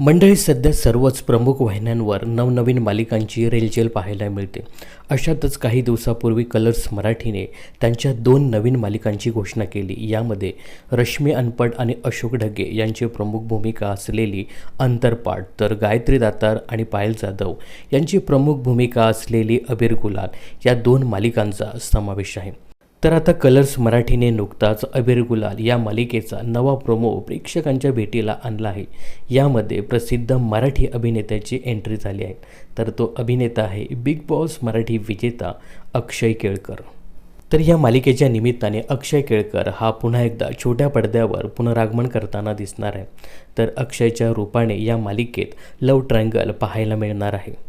मंडळी सध्या सर्वच प्रमुख वाहिन्यांवर नवनवीन मालिकांची रेलचेल पाहायला मिळते. अशातच काही दिवसापूर्वी कलर्स मराठीने त्यांच्या दोन नवीन मालिकांची घोषणा केली. यामध्ये रश्मी अनपट आणि अशोक ढगे यांची प्रमुख भूमिका असलेली अंतरपाठ तर गायत्री दातार आणि पायल जाधव यांची प्रमुख भूमिका असलेली अबीर गुलाल या दोन मालिकांचा समावेश आहे. तर आता कलर्स मराठीने नुकताच अबीर गुलाल या मालिकेचा नवा प्रोमो प्रेक्षकांच्या भेटीला आणला आहे. यामध्ये प्रसिद्ध मराठी अभिनेत्याची एंट्री झाली आहे. तर तो अभिनेता आहे बिग बॉस मराठी विजेता अक्षय केळकर. तर या मालिकेच्या निमित्ताने अक्षय केळकर हा पुन्हा एकदा छोट्या पडद्यावर पुनरागमन करताना दिसणार आहे. तर अक्षयच्या रूपाने या मालिकेत लव ट्रँगल पाहायला मिळणार आहे.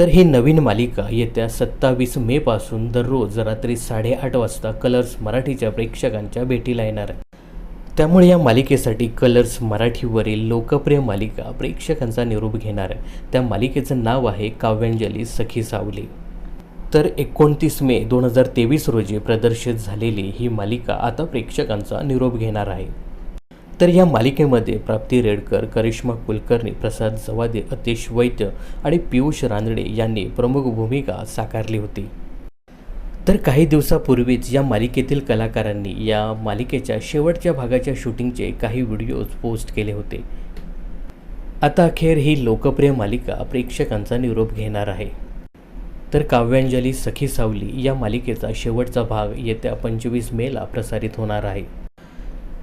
तर ही नवीन मालिका येत्या सत्तावीस मेपासून दररोज रात्री साडेआठ वाजता कलर्स मराठीच्या प्रेक्षकांच्या भेटीला येणार. आहे त्यामुळे या मालिकेसाठी कलर्स मराठीवरील लोकप्रिय मालिका प्रेक्षकांचा निरोप घेणार. आहे त्या मालिकेचं नाव आहे काव्यांजली सखी सावली. तर एकोणतीस मे दोन हजार तेवीस रोजी प्रदर्शित झालेली ही मालिका आता प्रेक्षकांचा निरोप घेणार आहे. तर या मालिकेमध्ये प्राप्ती रेडकर करिश्मा कुलकर्णी प्रसाद जवादे अतिश वैद्य आणि पियुष रानडे यांनी प्रमुख भूमिका साकारली होती. तर काही दिवसापूर्वीच या मालिकेतील कलाकारांनी या मालिकेच्या शेवटच्या भागाच्या शूटिंगचे काही व्हिडिओज पोस्ट केले होते. आता अखेर ही लोकप्रिय मालिका प्रेक्षकांचा निरोप घेणार आहे. तर काव्यांजली सखी सावली या मालिकेचा शेवटचा भाग येत्या पंचवीस मेला प्रसारित होणार आहे.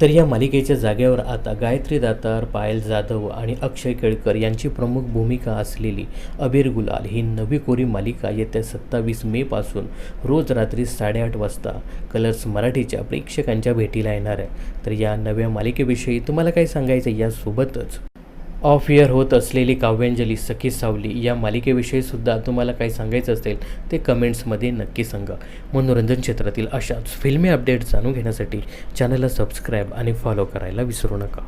तर या मालिकेच्या जागेवर आता गायत्री दातार पायल जाधव आणि अक्षय केळकर यांची प्रमुख भूमिका असलेली अबीर गुलाल ही नवी कोरी मालिका येत्या सत्तावीस मेपासून रोज रात्री साडेआठ वाजता कलर्स मराठीच्या प्रेक्षकांच्या भेटीला येणार आहे. तर या नव्या मालिकेविषयी तुम्हाला काय सांगायचं यासोबतच ऑफ इयर होत असलेली काव्यांजली सखी सावली या मालिकेविषयी सुद्धा तुम्हाला काही सांगायचं असेल ते कमेंट्समध्ये नक्की सांगा. मनोरंजन क्षेत्रातील अशाच फिल्मी अपडेट जाणून घेण्यासाठी चॅनलला सबस्क्राईब आणि फॉलो करायला विसरू नका.